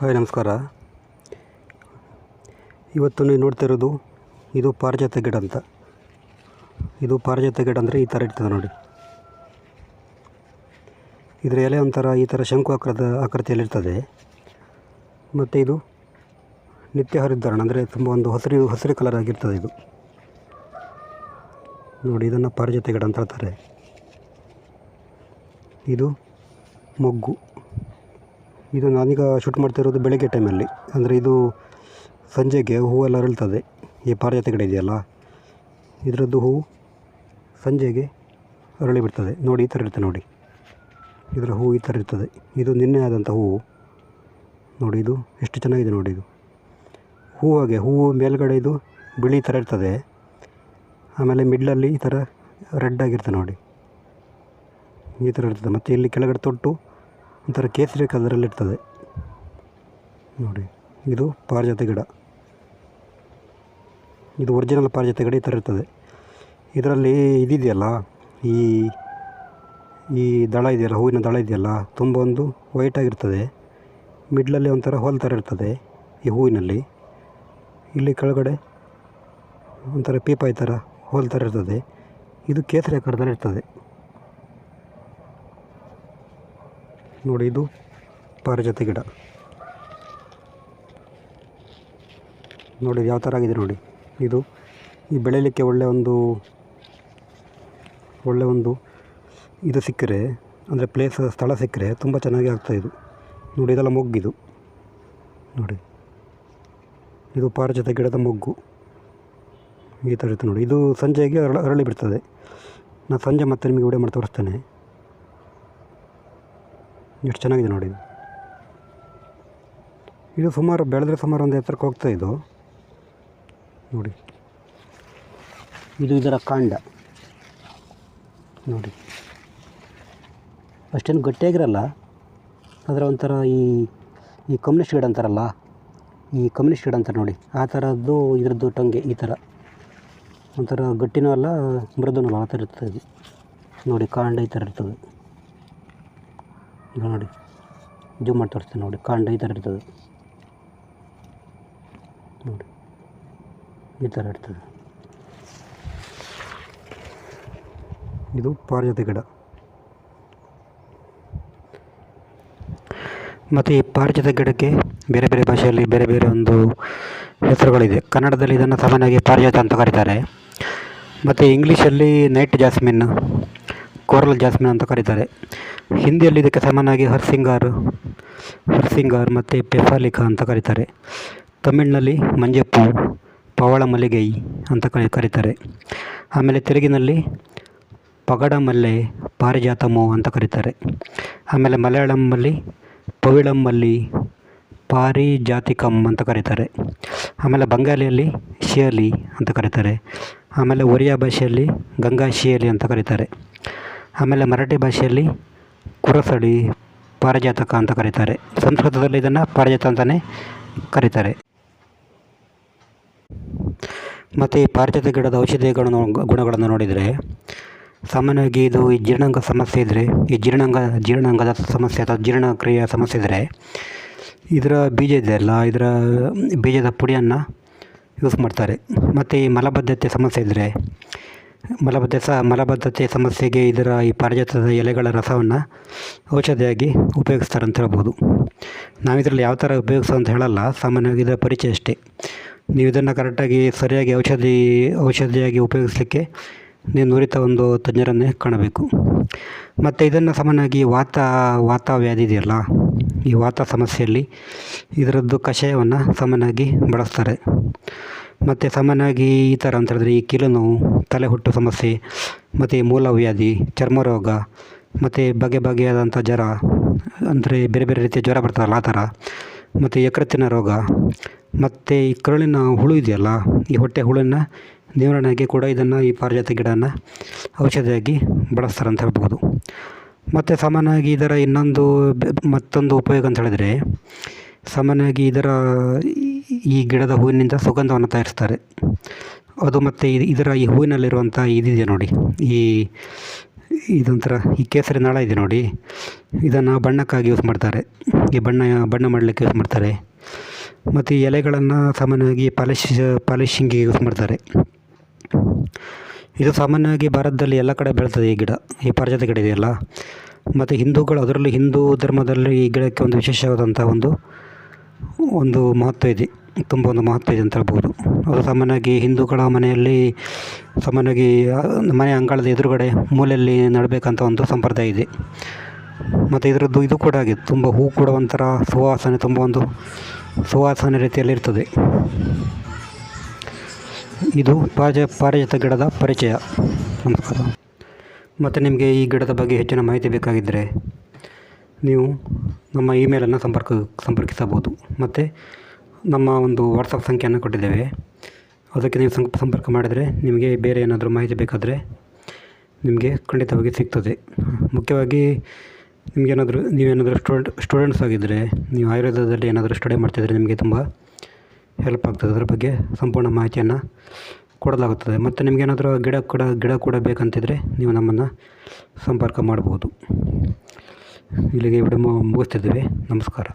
Hi, ನಮಸ್ಕಾರ. ಇವತ್ತು ನೀವು ನೋಡ್ತಾ ಇರೋದು ಇದು ಪಾರಿಜಾತ ಗಿಡ ಅಂತ. ಇದು ಪಾರಿಜಾತ ಗಿಡ ಅಂದರೆ ಈ ಥರ ಇರ್ತದೆ ನೋಡಿ. ಇದರ ಎಲೆ ಒಂಥರ ಈ ಥರ ಶಂಕು ಆಕಾರದ ಆಕೃತಿಯಲ್ಲಿರ್ತದೆ ಮತ್ತು ಇದು ನಿತ್ಯ ಹರಿದ್ಧರಣ ಅಂದರೆ ತುಂಬ ಒಂದು ಹಸಿರು ಹಸಿರು ಕಲರ್ ಆಗಿರ್ತದೆ ಇದು. ನೋಡಿ, ಇದನ್ನು ಪಾರಿಜಾತ ಗಿಡ ಅಂತ ಹೇಳ್ತಾರೆ. ಇದು ಮೊಗ್ಗು. ಇದು ನಾನೀಗ ಶೂಟ್ ಮಾಡ್ತಾ ಇರೋದು ಬೆಳಗ್ಗೆ ಟೈಮಲ್ಲಿ ಅಂದರೆ ಇದು ಸಂಜೆಗೆ ಹೂವೆಲ್ಲ ಅರಳ್ತದೆ. ಈ ಪಾರಿಜಾತ ಗಿಡ ಇದೆಯಲ್ಲ? ಇದರದ್ದು ಹೂವು ಸಂಜೆಗೆ ಅರಳಿ ಬಿಡ್ತದೆ. ನೋಡಿ, ಈ ಥರ ಇರ್ತದೆ ನೋಡಿ. ಇದರ ಹೂವು ಈ ಥರ ಇರ್ತದೆ. ಇದು ನಿನ್ನೆ ಆದಂಥ ಹೂವು ನೋಡಿ, ಇದು ಎಷ್ಟು ಚೆನ್ನಾಗಿದೆ ನೋಡಿ ಇದು. ಹೂವು ಹೂವು ಮೇಲ್ಗಡೆ ಇದು ಬಿಳಿ ಥರ ಇರ್ತದೆ. ಆಮೇಲೆ ಮಿಡ್ಲಲ್ಲಿ ಈ ಥರ ರೆಡ್ ಆಗಿರ್ತದೆ ನೋಡಿ. ಈ ಥರ ಇರ್ತದೆ. ಮತ್ತು ಇಲ್ಲಿ ಕೆಳಗಡೆ ತೊಟ್ಟು ಒಂಥರ ಕೇಸರಿ ಕಲರಲ್ಲಿ ಇರ್ತದೆ. ನೋಡಿ, ಇದು ಪಾರಿಜಾತ ಗಿಡ. ಇದು ಒರಿಜಿನಲ್ ಪಾರಿಜಾತ ಗಿಡ ಈ ಥರ ಇರ್ತದೆ. ಇದರಲ್ಲಿ ಇದಿದೆಯಲ್ಲ, ಈ ಈ ದಳ ಇದೆಯಲ್ಲ, ಹೂವಿನ ದಳ ಇದೆಯಲ್ಲ, ತುಂಬ ಒಂದು ವೈಟಾಗಿರ್ತದೆ ಮಿಡ್ಲಲ್ಲಿ ಒಂಥರ ಹೋಲ್ ಥರ ಇರ್ತದೆ ಈ ಹೂವಿನಲ್ಲಿ. ಇಲ್ಲಿ ಕೆಳಗಡೆ ಒಂಥರ ಪೀಪಾಯಿ ಥರ, ಹೋಲ್ ಥರ ಇರ್ತದೆ. ಇದು ಕೇಸರಿ ಆಕಾರದಲ್ಲಿ ಇರ್ತದೆ. ನೋಡಿ ಇದು ಪಾರಿಜಾತ ಗಿಡ. ನೋಡಿ ಯಾವ ಥರ ಆಗಿದೆ ನೋಡಿ. ಇದು ಈ ಬೆಳೆಯಲಿಕ್ಕೆ ಒಳ್ಳೆ ಒಂದು ಒಳ್ಳೆ ಒಂದು ಇದು ಸಿಕ್ಕರೆ, ಅಂದರೆ ಪ್ಲೇಸ್ ಸ್ಥಳ ಸಿಕ್ಕರೆ ತುಂಬ ಚೆನ್ನಾಗಿ ಆಗ್ತಾ ಇದು. ನೋಡಿ ಇದೆಲ್ಲ ಮೊಗ್ಗಿದು ನೋಡಿ. ಇದು ಪಾರಿಜಾತ ಗಿಡದ ಮೊಗ್ಗು. ಈ ಥರ ಇತ್ತು ನೋಡಿ. ಇದು ಸಂಜೆಗೆ ಅರಳಿ ಬಿಡ್ತದೆ. ನಾನು ಸಂಜೆ ಮತ್ತೆ ನಿಮಗೆ ವಿಡಿಯೋ ಮಾಡಿ ತೋರಿಸ್ತೇನೆ. ಎಷ್ಟು ಚೆನ್ನಾಗಿದೆ ನೋಡಿ. ಇದು ಸುಮಾರು ಬೆಳೆದ್ರೆ ಸುಮಾರು ಒಂದು ಎತ್ತರಕ್ಕೆ ಹೋಗ್ತಾ ಇದು. ನೋಡಿ. ಇದು ಇದರ ಕಾಂಡ. ನೋಡಿ. ಅಷ್ಟೇನು ಗಟ್ಟಿಯಾಗಿರಲ್ಲ. ಆದರೆ ಒಂಥರ ಈ ಈ ಕಮ್ಯುನಿಸ್ಟ್ ಗಿಡ ಅಂತಾರಲ್ಲ, ಈ ಕಮ್ಯುನಿಸ್ಟ್ ಗಿಡ ಅಂತಾರೆ ನೋಡಿ. ಆ ಥರದ್ದು, ಇದ್ರದ್ದು ಟೊಂಗೆ ಈ ಥರ. ಒಂಥರ ಗಟ್ಟಿನೂ ಅಲ್ಲ, ಮೃದುನೂ ಅಲ್ಲ, ಆ ಥರ ಇರ್ತದೆ ನೋಡಿ, ಕಾಂಡ ಈ ಥರ ಇರ್ತದೆ. ಈಗ ನೋಡಿ ಜೂಮ್ ಮಾಡಿ ತೋರಿಸ್ತೀನಿ ನೋಡಿ, ಕಾಂಡ ಈ ಥರ ಇರ್ತದೆ. ನೋಡಿ, ಈ ಥರ ಇರ್ತದೆ. ಇದು ಪಾರಿಜಾತ ಗಿಡ. ಮತ್ತು ಈ ಪಾರಿಜಾತ ಗಿಡಕ್ಕೆ ಬೇರೆ ಬೇರೆ ಭಾಷೆಯಲ್ಲಿ ಬೇರೆ ಬೇರೆ ಒಂದು ಹೆಸರುಗಳಿದೆ. ಕನ್ನಡದಲ್ಲಿ ಇದನ್ನು ಸಾಮಾನ್ಯವಾಗಿ ಪಾರಿಜಾತ ಅಂತ ಕರೀತಾರೆ. ಮತ್ತು ಇಂಗ್ಲೀಷಲ್ಲಿ ನೈಟ್ ಜಾಸ್ಮಿನ್ ಕೋರಲ್ ಜಾಸ್ಮಿನ್ ಅಂತ ಕರೀತಾರೆ. ಹಿಂದಿಯಲ್ಲಿ ಇದಕ್ಕೆ ಸಮಾನವಾಗಿ ಹರ್ಸಿಂಗಾರ್ ಹರ್ಸಿಂಗಾರ್ ಮತ್ತು ಪೆಫಾಲಿಕಾ ಅಂತ ಕರೀತಾರೆ. ತಮಿಳಿನಲ್ಲಿ ಮಂಜಪ್ಪು ಪವಳ ಮಲ್ಲಿಗೈ ಅಂತ ಕರಿ, ಕರೀತಾರೆ. ಆಮೇಲೆ ತೆಲುಗಿನಲ್ಲಿ ಪಗಡ ಮಲ್ಲೆ ಪಾರಿಜಾತಮು ಅಂತ ಕರೀತಾರೆ. ಆಮೇಲೆ ಮಲಯಾಳಂನಲ್ಲಿ ಪವಿಳಮ್ಮಲ್ಲಿ ಪಾರಿಜಾತಿಕಂ ಅಂತ ಕರೀತಾರೆ. ಆಮೇಲೆ ಬಂಗಾಲಿಯಲ್ಲಿ ಶಿಯಲಿ ಅಂತ ಕರೀತಾರೆ. ಆಮೇಲೆ ಒರಿಯಾ ಭಾಷೆಯಲ್ಲಿ ಗಂಗಾ ಶಿಯಲಿ ಅಂತ ಕರೀತಾರೆ. ಆಮೇಲೆ ಮರಾಠಿ ಭಾಷೆಯಲ್ಲಿ ಕುರಸಡಿ ಪಾರಿಜಾತಕ ಅಂತ ಕರೀತಾರೆ. ಸಂಸ್ಕೃತದಲ್ಲಿ ಇದನ್ನು ಪಾರಿಜಾತ ಅಂತಲೇ ಕರೀತಾರೆ. ಮತ್ತು ಈ ಪಾರಿಜಾತ ಗಿಡದ ಔಷಧೀಯ ಗುಣ ಗುಣಗಳನ್ನು ನೋಡಿದರೆ, ಸಾಮಾನ್ಯವಾಗಿ ಇದು ಈ ಜೀರ್ಣಾಂಗ ಸಮಸ್ಯೆ ಇದ್ದರೆ ಈ ಜೀರ್ಣಾಂಗ, ಜೀರ್ಣಾಂಗದ ಸಮಸ್ಯೆ ಅಥವಾ ಜೀರ್ಣಕ್ರಿಯೆಯ ಸಮಸ್ಯೆ ಇದ್ದರೆ ಇದರ ಬೀಜ ಇದೆಯಲ್ಲ ಇದರ ಬೀಜದ ಪುಡಿಯನ್ನು ಯೂಸ್ ಮಾಡ್ತಾರೆ. ಮತ್ತು ಈ ಮಲಬದ್ಧತೆ ಸಮಸ್ಯೆ ಇದ್ದರೆ ಮಲಬದ್ಧ ಸ ಮಲಬದ್ಧತೆ ಸಮಸ್ಯೆಗೆ ಇದರ ಈ ಪಾರಿಜಾತದ ಎಲೆಗಳ ರಸವನ್ನು ಔಷಧಿಯಾಗಿ ಉಪಯೋಗಿಸ್ತಾರೆ ಅಂತ ಹೇಳ್ಬೋದು. ನಾವು ಇದರಲ್ಲಿ ಯಾವ ಥರ ಉಪಯೋಗಿಸೋ ಅಂತ ಹೇಳಲ್ಲ, ಸಾಮಾನ್ಯವಾಗಿ ಇದರ ಪರಿಚಯ ಅಷ್ಟೇ. ನೀವು ಇದನ್ನು ಕರೆಕ್ಟಾಗಿ ಸರಿಯಾಗಿ ಔಷಧಿ ಔಷಧಿಯಾಗಿ ಉಪಯೋಗಿಸಲಿಕ್ಕೆ ನೀವು ನುರಿತ ಒಂದು ತಜ್ಞರನ್ನೇ ಕಾಣಬೇಕು. ಮತ್ತು ಇದನ್ನು ಸಾಮಾನ್ಯವಾಗಿ ವಾತ ವಾತ ವ್ಯಾಧಿ ಇದೆಯಲ್ಲ, ಈ ವಾತ ಸಮಸ್ಯೆಯಲ್ಲಿ ಇದರದ್ದು ಕಷಾಯವನ್ನು ಸಾಮಾನ್ಯವಾಗಿ ಬಳಸ್ತಾರೆ. ಮತ್ತು ಸಾಮಾನ್ಯವಾಗಿ ಈ ಥರ ಅಂತ ಹೇಳಿದ್ರೆ ಈ ಕೀಲು ನೋವು, ತಲೆ ಹುಟ್ಟು ಸಮಸ್ಯೆ, ಮತ್ತು ಮೂಲವ್ಯಾಧಿ ಚರ್ಮ ರೋಗ, ಮತ್ತು ಬಗೆ ಬಗೆಯಾದಂಥ ಜ್ವರ, ಅಂದರೆ ಬೇರೆ ಬೇರೆ ರೀತಿಯ ಜ್ವರ ಬರ್ತಾರಲ್ಲ ಆ ಥರ, ಮತ್ತು ಯಕೃತ್ತಿನ ರೋಗ, ಮತ್ತು ಈ ಕರುಳಿನ ಹುಳು ಇದೆಯಲ್ಲ, ಈ ಹೊಟ್ಟೆ ಹುಳನ್ನ ನಿವಾರಣೆಗೆ ಕೂಡ ಇದನ್ನು ಈ ಪಾರಿಜಾತ ಗಿಡನ ಔಷಧಿಯಾಗಿ ಬಳಸ್ತಾರೆ ಅಂತ ಹೇಳ್ಬೋದು ಮತ್ತು ಸಾಮಾನ್ಯವಾಗಿ ಇದರ ಇನ್ನೊಂದು ಮತ್ತೊಂದು ಉಪಯೋಗ ಅಂತ ಹೇಳಿದರೆ, ಸಾಮಾನ್ಯವಾಗಿ ಇದರ ಈ ಗಿಡದ ಹೂವಿನಿಂದ ಸುಗಂಧವನ್ನು ತಯಾರಿಸ್ತಾರೆ. ಅದು ಮತ್ತು ಇದರ ಈ ಹೂವಿನಲ್ಲಿರುವಂಥ ಇದಿದೆ ನೋಡಿ. ಈ ಇದೊಂಥರ ಈ ಕೇಸರಿ ನಾಳ ಇದೆ ನೋಡಿ. ಇದನ್ನು ಬಣ್ಣಕ್ಕಾಗಿ ಯೂಸ್ ಮಾಡ್ತಾರೆ. ಈ ಬಣ್ಣ ಬಣ್ಣ ಮಾಡಲಿಕ್ಕೆ ಯೂಸ್ ಮಾಡ್ತಾರೆ. ಮತ್ತು ಈ ಎಲೆಗಳನ್ನು ಸಾಮಾನ್ಯವಾಗಿ ಪಾಲಿಶ್ ಪಾಲಿಶಿಂಗಿಗೆ ಯೂಸ್ ಮಾಡ್ತಾರೆ. ಇದು ಸಾಮಾನ್ಯವಾಗಿ ಭಾರತದಲ್ಲಿ ಎಲ್ಲ ಕಡೆ ಬೆಳೆಸ್ತದೆ ಈ ಗಿಡ. ಈ ಪಾರಿಜಾತ ಗಿಡ ಇದೆಯಲ್ಲ. ಮತ್ತು ಹಿಂದೂಗಳು ಅದರಲ್ಲೂ ಹಿಂದೂ ಧರ್ಮದಲ್ಲಿ ಈ ಗಿಡಕ್ಕೆ ಒಂದು ವಿಶೇಷವಾದಂಥ ಒಂದು ಒಂದು ಮಹತ್ವ ಇದೆ. ತುಂಬ ಒಂದು ಮಹತ್ವ ಇದೆ ಅಂತ ಹೇಳ್ಬೋದು. ಅದು ಸಾಮಾನ್ಯವಾಗಿ ಹಿಂದೂಗಳ ಮನೆಯಲ್ಲಿ, ಸಾಮಾನ್ಯವಾಗಿ ಮನೆ ಅಂಗಳದ ಎದುರುಗಡೆ ಮೂಲೆಯಲ್ಲಿ ನಡಬೇಕಂತ ಒಂದು ಸಂಪ್ರದಾಯ ಇದೆ. ಮತ್ತು ಇದರದ್ದು ಇದು ಕೂಡ ಹಾಗೆ, ತುಂಬ ಹೂ ಕೂಡ ಒಂಥರ ಸುವಾಸನೆ, ತುಂಬ ಒಂದು ಸುವಾಸನೆ ರೀತಿಯಲ್ಲಿ ಇರ್ತದೆ. ಇದು ಪಾರಿಜ ಪಾರಿಜಾತ ಗಿಡದ ಪರಿಚಯ. ನಮಸ್ಕಾರ. ಮತ್ತು ನಿಮಗೆ ಈ ಗಿಡದ ಬಗ್ಗೆ ಹೆಚ್ಚಿನ ಮಾಹಿತಿ ಬೇಕಾಗಿದ್ದರೆ ನೀವು ನಮ್ಮ ಇಮೇಲನ್ನು ಸಂಪರ್ಕ, ಸಂಪರ್ಕಿಸಬಹುದು. ಮತ್ತು ನಮ್ಮ ಒಂದು ವಾಟ್ಸಪ್ ಸಂಖ್ಯೆಯನ್ನು ಕೊಟ್ಟಿದ್ದೇವೆ. ಅದಕ್ಕೆ ನೀವು ಸಂಪ ಸಂಪರ್ಕ ಮಾಡಿದರೆ ನಿಮಗೆ ಬೇರೆ ಏನಾದರೂ ಮಾಹಿತಿ ಬೇಕಾದರೆ ನಿಮಗೆ ಖಂಡಿತವಾಗಿ ಸಿಗ್ತದೆ. ಮುಖ್ಯವಾಗಿ ನಿಮಗೇನಾದರೂ ನೀವೇನಾದರೂ ಸ್ಟೂಡೆಂಟ್, ಸ್ಟೂಡೆಂಟ್ಸ್ ಆಗಿದ್ದರೆ ನೀವು ಆಯುರ್ವೇದದಲ್ಲಿ ಏನಾದರೂ ಸ್ಟಡಿ ಮಾಡ್ತಿದ್ರೆ ನಿಮಗೆ ತುಂಬ ಹೆಲ್ಪ್ ಆಗ್ತದೆ. ಅದರ ಬಗ್ಗೆ ಸಂಪೂರ್ಣ ಮಾಹಿತಿಯನ್ನು ಕೊಡಲಾಗುತ್ತದೆ. ಮತ್ತು ನಿಮಗೇನಾದರೂ ಗಿಡ ಕೂಡ ಗಿಡ ಕೂಡ ಬೇಕಂತಿದ್ರೆ ನೀವು ನಮ್ಮನ್ನು ಸಂಪರ್ಕ ಮಾಡ್ಬೋದು. ಇಲ್ಲಿಗೆ ವಿಡಿಯೋ ಮುಗಿಸ್ತಿದ್ದೇವೆ. ನಮಸ್ಕಾರ.